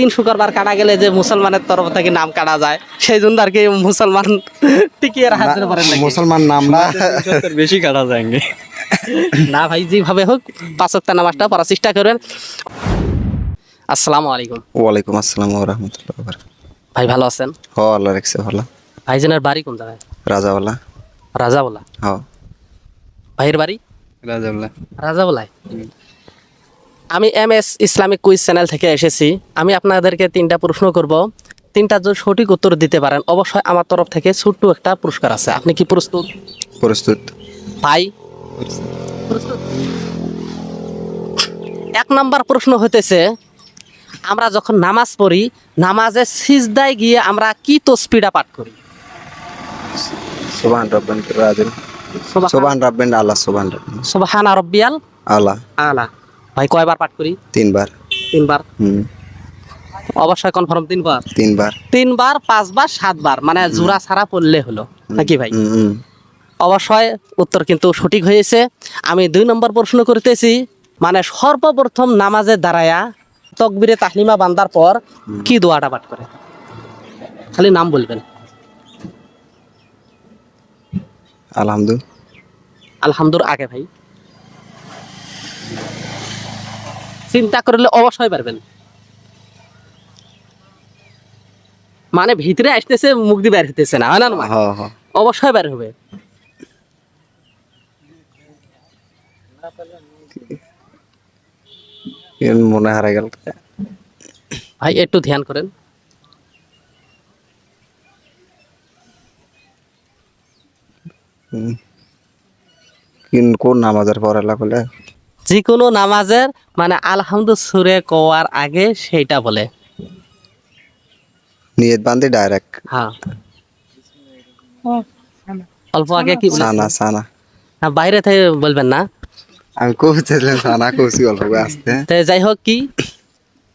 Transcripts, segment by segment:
তিন শুক্রবার কাটা গেলে যে মুসলমানের তরফ থেকে নাম কাটা যায় সেই জন্য আর কি মুসলমান টিকিয়ে রাখার জন্য বলেন মুসলমান নাম না। বেশি কাটা যায়নি না ভাই যেভাবে হোক পাঁচক্তা নামাজটা পড়ার চেষ্টা করেন আসসালামু আলাইকুম। ওয়ালাইকুম আসসালাম ওয়া রাহমাতুল্লাহি ওয়া বারাকাতুহু। ভাই ভালো আছেন? হ আল্লাহ রাখছে ভালো। ভাইজানের বাড়ি কোন জায়গায়? রাজাওয়ালা। রাজাওয়ালা? হ ভাইয়ের বাড়ি? রাজাউল্লাহ রাজাবলায় আমি M S Islamic quiz channel থেকে এসেছি। আমি আপনাদেরকে তিনটা প্রশ্ন করব। তিনটা যদি সঠিক উত্তর দিতে পারেন অবশ্যই আমার তরফ থেকে ছোট্ট একটা পুরস্কার আছে। আপনি কি প্রস্তুত? প্রস্তুত। ভাই? এক নম্বর প্রশ্ন হতেছে আমরা যখন নামাজ পড়ি নামাজে সিজদায় গিয়ে আমরা কি তসপিডা পাঠ করি? সুবহান রাব্বান রাজিল সুবহান রাব্বান আল্লাহ সুবহান সুবহানা রব্বিয়াল আল্লাহ। আলা। ভাই কয়বার পাঠ করি? তিনবার। তিনবার? হুম। অবশ্যই কনফার্ম তিনবার? তিনবার। তিনবার পাঁচবার সাতবার মানে জোড়া ছাড়া পড়লে হলো। নাকি ভাই। অবশ্যই উত্তর কিন্তু সঠিক হয়েছে। আমি দুই নম্বর প্রশ্ন করতেছি মানে সর্বপ্রথম নামাজে দাঁড়ায়া তকবিরে তাহলিমা বান্দার পর কি দোয়াটা পাঠ করে? খালি নাম বলবেন। আলহামদুল। আলহামদুর আগে ভাই। চিন্তা করলে অবশ্যই পারবেন। মানে ভিতরে আসতেছে মুখ দিয়ে বের হতেছে না হয় না নয়? হ হ অবশ্যই বের হবে। মনে হারাই গেল। ভাই একটু ধ্যান করেন। কিন নামাজের পড়ালা বলে যে কোনো নামাজের মানে আলহামদু সুরে কোয়ার আগে সেইটা বলে। নিয়ত বান্ধি ডাইরেক্ট হ্যাঁ। অল্প আগে কি? সানা সানা। হ্যাঁ, বাইরে থেকে বলবেন না। আমি কইছিলাম সানা কইছি অল্প করে আসতে। তো যাই হোক কি?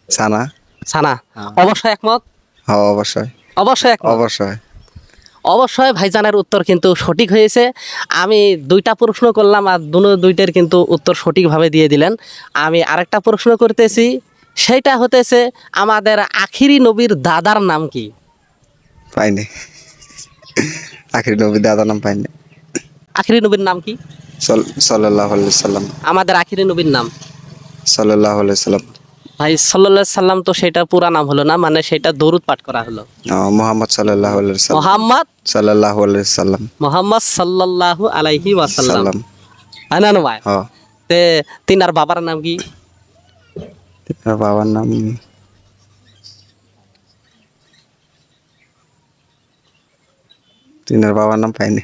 সানা। সানা। অবশ্যই একমত? হ অবশ্যই। অবশ্যই একমত। অবশ্যই। অবশ্যই ভাইজানের উত্তর কিন্তু সঠিক হয়েছে। আমি দুইটা প্রশ্ন করলাম আর দুনো দুইটার কিন্তু উত্তর সঠিকভাবে দিয়ে দিলেন। আমি আরেকটা প্রশ্ন করতেছি সেইটা হতেছে আমাদের আখিরি নবীর দাদার নাম কি? পাইনি। আখিরি নবী দাদা নাম পাইনি। আখিরি নবীর নাম কি? সাল্লাহ সাল্লাম। আমাদের আখিরি নবীর নাম। সাল্লাহ সাল্লাম। ভাই সাল্লাহ সাল্লাম তো সেটা পুরা নাম হলো না মানে সেটা দরুদ পাঠ করা হলো। মোহাম্মদ সাল্লাহ মোহাম্মদ সাল্লাহ সাল্লাম। মোহাম্মদ সাল্লাল্লাহু আলাইহি ওয়াসাল্লাম। সাল্লাম। হ্যাঁ না নয় হ তে তিনার বাবার নাম কি? তার বাবার নাম তিনার বাবার নাম পাইনি।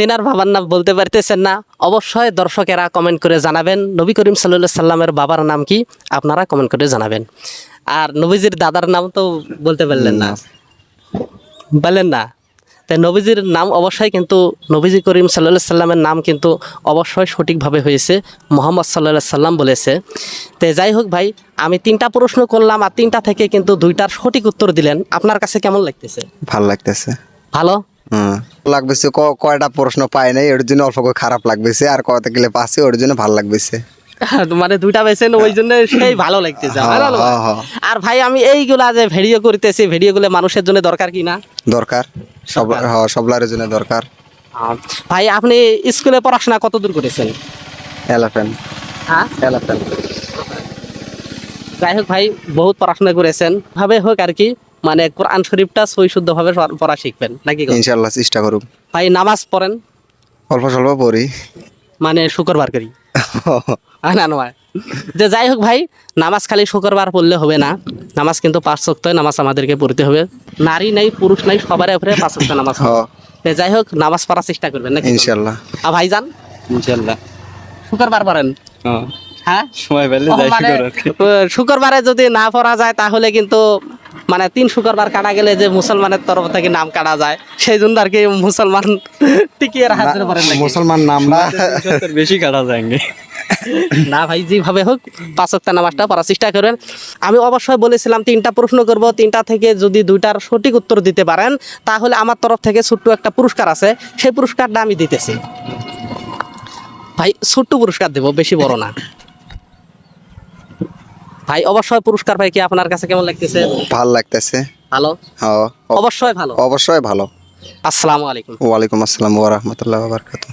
তেনার বাবার নাম বলতে পারতেছেন না। অবশ্যই দর্শকেরা কমেন্ট করে জানাবেন। নবী করিম সাল্লাহ সাল্লামের বাবার নাম কি? আপনারা কমেন্ট করে জানাবেন। আর নবীজির দাদার নাম তো বলতে পারলেন না। বললেন না। তাই নবীজির নাম অবশ্যই কিন্তু নবীজি করিম সাল্লাহ সাল্লামের নাম কিন্তু অবশ্যই সঠিকভাবে হয়েছে। মোহাম্মদ সাল্লাহ সাল্লাম বলেছে। তো যাই হোক ভাই আমি তিনটা প্রশ্ন করলাম আর তিনটা থেকে কিন্তু দুইটার সঠিক উত্তর দিলেন। আপনার কাছে কেমন লাগতেছে? ভালো লাগতেছে। ভালো? লাগবেছে কয়টা প্রশ্ন পাই নাই ওর জন্য অল্প করে খারাপ লাগবেছে আর কয়টা গেলে পাচ্ছে ওর জন্য ভালো লাগবেছে। মানে দুইটা বেছেন ওই জন্য সেই ভালো লাগতেছে হ্যাঁ? হ্যাঁ, হ্যাঁ। আর ভাই আমি এইগুলা যে ভিডিও করতেছি ভিডিওগুলো মানুষের জন্য দরকার কি না? দরকার। সব হ, সবলারের জন্য দরকার। ভাই আপনি স্কুলে পড়াশোনা কত দূর করেছেন? এলাফেন্ট হ্যাঁ? এলাফেন্ট যাই হোক ভাই বহুত পড়াশোনা করেছেন। ভাবে হোক আর কি। মানে কোরআন শরীফটা সই শুদ্ধ ভাবে পড়া শিখবেন নাকি গো? ইনশাল্লাহ চেষ্টা করুক ভাই নামাজ পড়েন? অল্প স্বল্প পড়ি। মানে শুক্রবার করি। না নয় যে যাই হোক ভাই নামাজ খালি শুক্রবার পড়লে হবে না। নামাজ কিন্তু পাঁচ সপ্তাহে নামাজ আমাদেরকে পড়তে হবে। নারী নাই পুরুষ নাই সবার উপরে পাঁচ সপ্তাহ নামাজ। যাই হোক নামাজ পড়ার চেষ্টা করবেন নাকি ইনশাল্লাহ আর ভাইজান? ইনশাল্লাহ শুক্রবার পড়েন? হ্যাঁ হ্যাঁ? সময় পেলে যাই মানে, শুক্রবার। শুক্রবারে যদি না পড়া যায় তাহলে কিন্তু মানে তিন শুক্রবার কাটা গেলে যে মুসলমানের তরফ থেকে নাম কাটা যায় সেই জন্য আর কি মুসলমান টিকিয়ে রাখার জন্য মুসলমান নাম না। বেশি কাটা যায়নি না ভাই যেভাবে হোক পাঁচক্তা নামাজটা পড়ার চেষ্টা করেন। আমি অবশ্যই বলেছিলাম তিনটা প্রশ্ন করব তিনটা থেকে যদি দুইটার সঠিক উত্তর দিতে পারেন তাহলে আমার তরফ থেকে ছোট্ট একটা পুরস্কার আছে। সেই পুরস্কারটা আমি দিতেছি। ভাই ছোট্ট পুরস্কার দেব বেশি বড় না। ভাই অবশ্যই পুরস্কার ভাই কি আপনার কাছে কেমন লাগতেছে? ভালো লাগতেছে। ভালো? হ্যাঁ অবশ্যই ভালো। অবশ্যই ভালো। আসসালামু আলাইকুম। ওয়ালাইকুম আসসালাম ওয়া রাহমাতুল্লাহি ওয়া বারাকাতুহু।